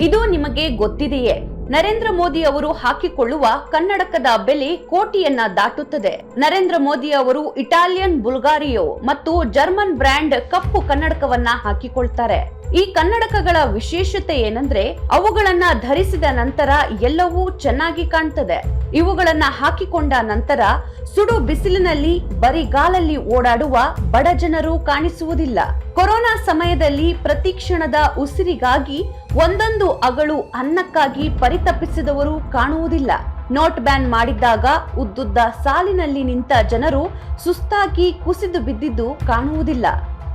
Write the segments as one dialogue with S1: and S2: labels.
S1: ಇದು ನಿಮಗೆ ಗೊತ್ತಿದೆಯೇ? ನರೇಂದ್ರ ಮೋದಿ ಅವರು ಹಾಕಿಕೊಳ್ಳುವ ಕನ್ನಡಕದ ಬೆಲೆ ಕೋಟಿಯನ್ನ ದಾಟುತ್ತದೆ. ನರೇಂದ್ರ ಮೋದಿ ಅವರು ಇಟಾಲಿಯನ್ ಬುಲ್ಗಾರಿಯೋ ಮತ್ತು ಜರ್ಮನ್ ಬ್ರ್ಯಾಂಡ್ ಕಪ್ಪು ಕನ್ನಡಕವನ್ನ ಹಾಕಿಕೊಳ್ತಾರೆ. ಈ ಕನ್ನಡಕಗಳ ವಿಶೇಷತೆ ಏನಂದ್ರೆ ಅವುಗಳನ್ನ ಧರಿಸಿದ ನಂತರ ಎಲ್ಲವೂ ಚೆನ್ನಾಗಿ ಕಾಣ್ತದೆ. ಇವುಗಳನ್ನ ಹಾಕಿಕೊಂಡ ನಂತರ ಸುಡು ಬಿಸಿಲಿನಲ್ಲಿ ಬರಿಗಾಲಲ್ಲಿ ಓಡಾಡುವ ಬಡ ಜನರು ಕಾಣಿಸುವುದಿಲ್ಲ. ಕೊರೋನಾ ಸಮಯದಲ್ಲಿ ಪ್ರತಿ ಕ್ಷಣದ ಉಸಿರಿಗಾಗಿ ಒಂದೊಂದು ಅಗಳು ಅನ್ನಕ್ಕಾಗಿ ಪರಿತಪಿಸಿದವರು ಕಾಣುವುದಿಲ್ಲ. ನೋಟ್ ಬ್ಯಾನ್ ಮಾಡಿದ್ದಾಗ ಉದ್ದುದ್ದ ಸಾಲಿನಲ್ಲಿ ನಿಂತ ಜನರು ಸುಸ್ತಾಗಿ ಕುಸಿದು ಬಿದ್ದಿದ್ದು ಕಾಣುವುದಿಲ್ಲ.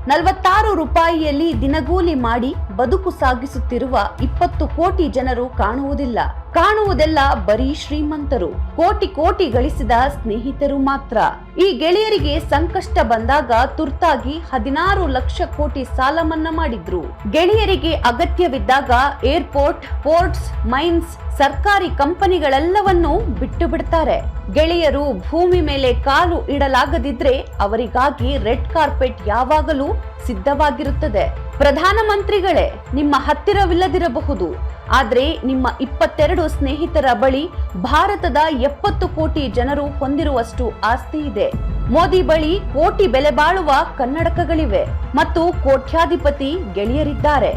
S1: ನಲವತ್ತಾರು ರೂಪಾಯಿಯಲ್ಲಿ ದಿನಗೂಲಿ ಮಾಡಿ ಬದುಕು ಸಾಗಿಸುತ್ತಿರುವ ಇಪ್ಪತ್ತು ಕೋಟಿ ಜನರು ಕಾಣುವುದಿಲ್ಲ. ಕಾಣುವುದೆಲ್ಲ ಬರೀ ಶ್ರೀಮಂತರು. ಕೋಟಿ ಕೋಟಿ ಗಳಿಸಿದ ಸ್ನೇಹಿತರು ಮಾತ್ರ. ಈ ಗೆಳೆಯರಿಗೆ ಸಂಕಷ್ಟ ಬಂದಾಗ ತುರ್ತಾಗಿ ಹದಿನಾರು ಲಕ್ಷ ಕೋಟಿ ಸಾಲ ಮನ್ನಾ ಮಾಡಿದ್ರು. ಗೆಳೆಯರಿಗೆ ಅಗತ್ಯವಿದ್ದಾಗ ಏರ್ಪೋರ್ಟ್, ಪೋರ್ಟ್ಸ್, ಮೈನ್ಸ್, ಸರ್ಕಾರಿ ಕಂಪನಿಗಳೆಲ್ಲವನ್ನೂ ಬಿಟ್ಟು ಬಿಡ್ತಾರೆ. ಗೆಳೆಯರು ಭೂಮಿ ಮೇಲೆ ಕಾಲು ಇಡಲಾಗದಿದ್ರೆ ಅವರಿಗಾಗಿ ರೆಡ್ ಕಾರ್ಪೆಟ್ ಯಾವಾಗಲೂ ಸಿದ್ಧವಾಗಿರುತ್ತದೆ. ಪ್ರಧಾನಮಂತ್ರಿಗಳೇ, ನಿಮ್ಮ ಹತ್ತಿರವಿಲ್ಲದಿರಬಹುದು. ಆದರೆ ನಿಮ್ಮ ಇಪ್ಪತ್ತೆರಡು ಸ್ನೇಹಿತರ ಬಳಿ ಭಾರತದ ಎಪ್ಪತ್ತು ಕೋಟಿ ಜನರು ಹೊಂದಿರುವಷ್ಟು ಆಸ್ತಿ ಇದೆ. ಮೋದಿ ಬಳಿ ಕೋಟಿ ಬೆಲೆ ಬಾಳುವ ಕನ್ನಡಕಗಳಿವೆ ಮತ್ತು ಕೋಟ್ಯಾಧಿಪತಿ ಗೆಳೆಯರಿದ್ದಾರೆ.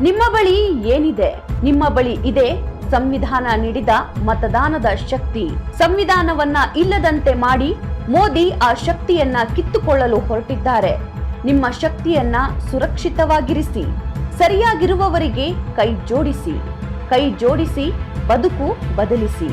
S1: ನಿಮ್ಮ ಬಳಿ ಏನಿದೆ? ನಿಮ್ಮ ಬಳಿ ಇದೆ ಸಂವಿಧಾನ ನೀಡಿದ ಮತದಾನದ ಶಕ್ತಿ. ಸಂವಿಧಾನವನ್ನ ಇಲ್ಲದಂತೆ ಮಾಡಿ ಮೋದಿ ಆ ಶಕ್ತಿಯನ್ನ ಕಿತ್ತುಕೊಳ್ಳಲು ಹೊರಟಿದ್ದಾರೆ. ನಿಮ್ಮ ಶಕ್ತಿಯನ್ನ ಸುರಕ್ಷಿತವಾಗಿರಿಸಿ ಸರಿಯಾಗಿರುವವರಿಗೆ ಕೈ ಜೋಡಿಸಿ ಕೈ ಜೋಡಿಸಿ ಬದುಕು ಬದಲಿಸಿ.